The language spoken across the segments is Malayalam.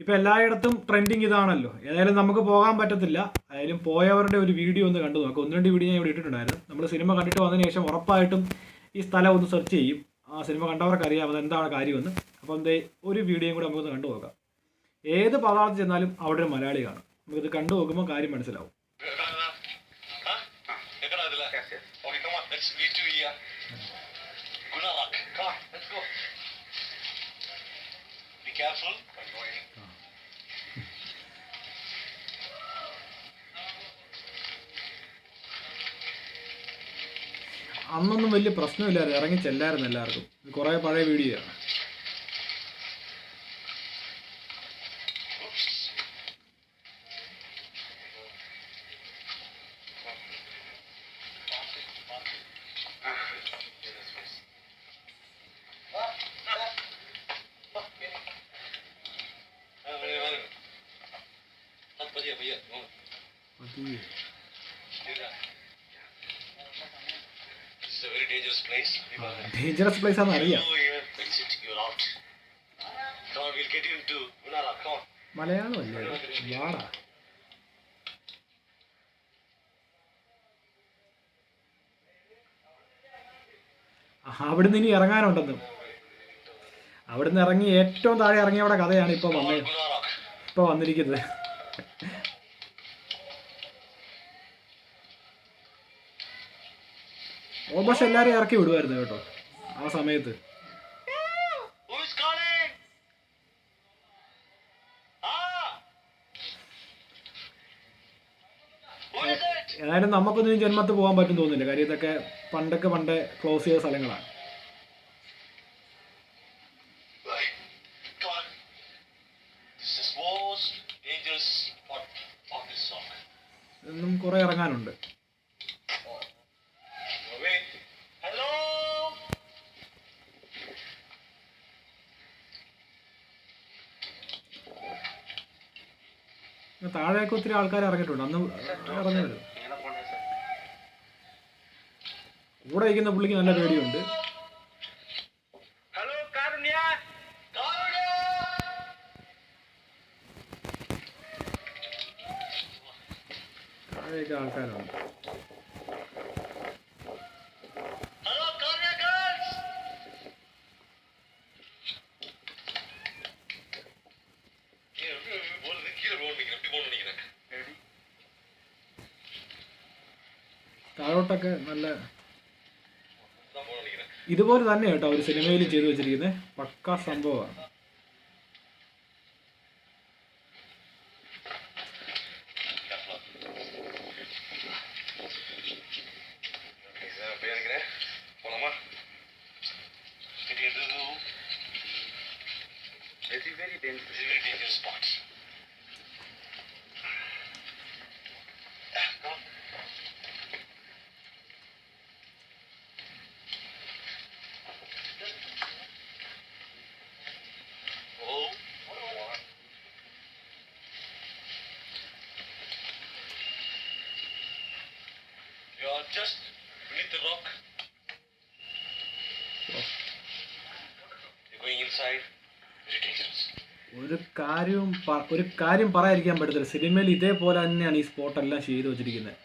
ഇപ്പോൾ എല്ലായിടത്തും ട്രെൻഡിങ് ഇതാണല്ലോ. ഏതായാലും നമുക്ക് പോകാൻ പറ്റത്തില്ല. ആയാലും പോയവരുടെ ഒരു വീഡിയോ ഒന്ന് കണ്ടു നോക്കാം. ഒന്ന് രണ്ട് വീഡിയോ ഞാൻ ഇവിടെ ഇട്ടിട്ടുണ്ടായിരുന്നു. നമ്മൾ സിനിമ കണ്ടിട്ട് വന്നതിന് ശേഷം ഉറപ്പായിട്ടും ഈ സ്ഥലം ഒന്ന് സെർച്ച് ചെയ്യും. ആ സിനിമ കണ്ടവർക്ക് അറിയാം അതെന്താണ് കാര്യമെന്ന്. അപ്പം എന്തേ ഒരു വീഡിയോയും കൂടെ നമുക്കൊന്ന് കണ്ടു നോക്കാം. ഏത് പദാർത്ഥം ചെന്നാലും അവിടെ ഒരു മലയാളി കാണും. നമുക്കിത് കണ്ടു നോക്കുമ്പോൾ കാര്യം മനസ്സിലാവും. എക്കടാ ഇതിലെ? അന്നൊന്നും വലിയ പ്രശ്നമില്ലായിരുന്നു ഇറങ്ങി ചെല്ലായിരുന്നു എല്ലാവർക്കും ഇത് കുറേ പഴയ വീഡിയോ ആണ് Oops. ഡേഞ്ചറസ് പ്ലേസ് ആണെന്ന് അറിയാം. മലയാളം അല്ലേ? വാടാ. അവിടുന്ന് ഇനി ഇറങ്ങാനുണ്ടെന്ന്. അവിടുന്ന് ഇറങ്ങി ഏറ്റവും താഴെ ഇറങ്ങിയവിടെ കഥയാണ് ഇപ്പോൾ വന്നത് ഇപ്പൊ ഇപ്പോൾ വന്നിരിക്കുന്നത്. ഓൾമോസ്റ്റ് എല്ലാവരും ഇറക്കി വിടുമായിരുന്നു കേട്ടോ ആ സമയത്ത്. ഏതായാലും നമുക്കൊന്നും ഈ ജന്മത്ത് പോകാൻ പറ്റും തോന്നുന്നില്ല. കാര്യം ഇതൊക്കെ പണ്ടൊക്കെ പണ്ട് ക്ലോസ് ചെയ്ത സ്ഥലങ്ങളാണ്. ഇന്നും കുറെ ഇറങ്ങാനുണ്ട്. താഴേക്ക് ഒത്തിരി ആൾക്കാർ ഇറങ്ങിയിട്ടുണ്ട്. അന്ന് ഇറങ്ങിയത് കൂടെ ഇരിക്കുന്ന പുള്ളിക്ക് നല്ല പേടിയുണ്ട്! താഴെയൊക്കെ ആൾക്കാരുണ്ട് ഷോട്ടൊക്കെ നല്ല ഇതുപോലെ തന്നെ കേട്ടോ ഒരു സിനിമയിൽ ചെയ്തു വെച്ചിരിക്കുന്നത് പക്ക സംഭവമാണ് It's a very dangerous spot. Just beneath the rock. You're going inside. Very dangerous. ഒരു കാര്യവും ഒരു കാര്യം പറയാതിരിക്കാൻ പറ്റത്തില്ല സിനിമയിൽ ഇതേപോലെ തന്നെയാണ് ഈ സ്പോട്ടെല്ലാം ചെയ്തു വെച്ചിരിക്കുന്നത്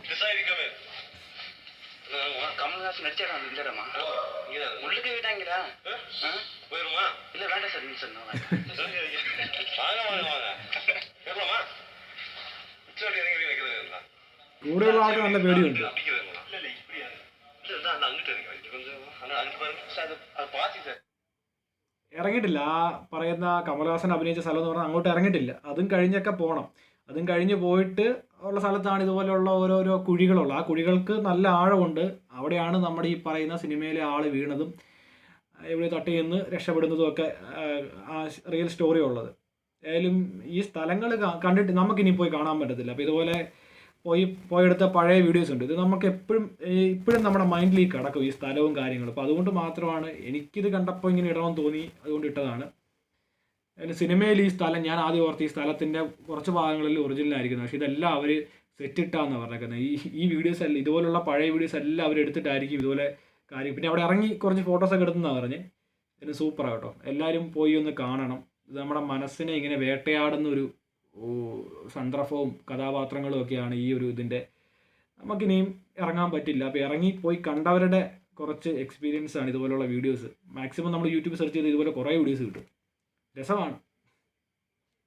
This side, come in. Kamal Haasan நடிச்சாரா அந்த இந்தடமா Hello? இங்கதான். உள்ளுக்கு விட்டாங்களா Eh? ஆ? போயிருமா இல்ல வேண்டாம் சார் நீங்க சார் நான் வாங்க வாங்க வாங்க கேட்கலாமா உச்சாடி இறங்கி இறங்கி வைக்கிறது இருந்தா കൂടെയുള്ള ആൾക്ക് നല്ല പേടിയുണ്ട് அடிக்கிறதுங்களா இல்ல இல்ல இப்படியா இல்ல இதான் அந்த அங்கிட்டு இறங்கி வைங்க கொஞ்சம் அந்த அங்கிட்டு பாருங்க சார் அது அது பாத்தி சார் ഇറങ്ങിയിട്ടില്ല ആ പറയുന്ന കമൽഹാസൻ അഭിനയിച്ച സ്ഥലം എന്ന് പറഞ്ഞാൽ അങ്ങോട്ട് ഇറങ്ങിയിട്ടില്ല അതും കഴിഞ്ഞൊക്കെ പോകണം അതും കഴിഞ്ഞ് പോയിട്ട് ഉള്ള സ്ഥലത്താണ് ഇതുപോലെയുള്ള ഓരോരോ കുഴികളുള്ള. ആ കുഴികൾക്ക് നല്ല ആഴമുണ്ട്. അവിടെയാണ് നമ്മുടെ ഈ പറയുന്ന സിനിമയിലെ ആൾ വീണതും ഇവിടെ തട്ടി നിന്ന് രക്ഷപ്പെടുന്നതും ഒക്കെ ആ, റിയൽ സ്റ്റോറി ഉള്ളത്. ഏതായാലും ഈ സ്ഥലങ്ങൾ കണ്ടിട്ട് നമുക്കിനി പോയി കാണാൻ പറ്റത്തില്ല. അപ്പോൾ ഇതുപോലെ പോയി പോയെടുത്ത പഴയ വീഡിയോസ് ഉണ്ട്. ഇത് നമുക്ക് എപ്പോഴും ഇപ്പോഴും നമ്മുടെ മൈൻഡിലേക്ക് കിടക്കും ഈ സ്ഥലവും കാര്യങ്ങളും. അപ്പോൾ അതുകൊണ്ട് മാത്രമാണ് എനിക്കിത് കണ്ടപ്പോൾ ഇങ്ങനെ ഇടണമെന്ന് തോന്നി. അതുകൊണ്ട് ഇട്ടതാണ്. സിനിമയിൽ ഈ സ്ഥലം ഞാൻ ആദ്യം ഓർത്ത് ഈ സ്ഥലത്തിന്റെ കുറച്ച് ഭാഗങ്ങളിൽ ഒറിജിനൽ ആയിരിക്കുന്നത്. പക്ഷേ ഇതെല്ലാം അവർ സെറ്റ് ഇട്ടാന്ന് പറഞ്ഞേക്കുന്നത്. ഈ ഈ വീഡിയോസ് എല്ലാം ഇതുപോലുള്ള പഴയ വീഡിയോസ് എല്ലാം അവർ എടുത്തിട്ടായിരിക്കും ഇതുപോലെ കാര്യം. പിന്നെ അവിടെ ഇറങ്ങി കുറച്ച് ഫോട്ടോസൊക്കെ എടുത്തെന്നാണ് പറഞ്ഞ്. ഇത് സൂപ്പറാണ് കേട്ടോ. എല്ലാവരും പോയി ഒന്ന് കാണണം. ഇത് നമ്മുടെ മനസ്സിനെ ഇങ്ങനെ വേട്ടയാടുന്ന ഒരു സന്ദർഭവും കഥാപാത്രങ്ങളും ഒക്കെയാണ് ഈ ഒരു ഇതിന്റെ. നമുക്കിനിയും ഇറങ്ങാൻ പറ്റില്ല. അപ്പോൾ ഇറങ്ങി പോയി കണ്ടവരുടെ കുറച്ച് എക്സ്പീരിയൻസ് ആണ് ഇതുപോലുള്ള വീഡിയോസ് മാക്സിമം നമ്മൾ യൂട്യൂബ് സെർച്ച് ചെയ്ത് ഇതുപോലെ കുറേ വീഡിയോസ് കിട്ടും. രസമാണ്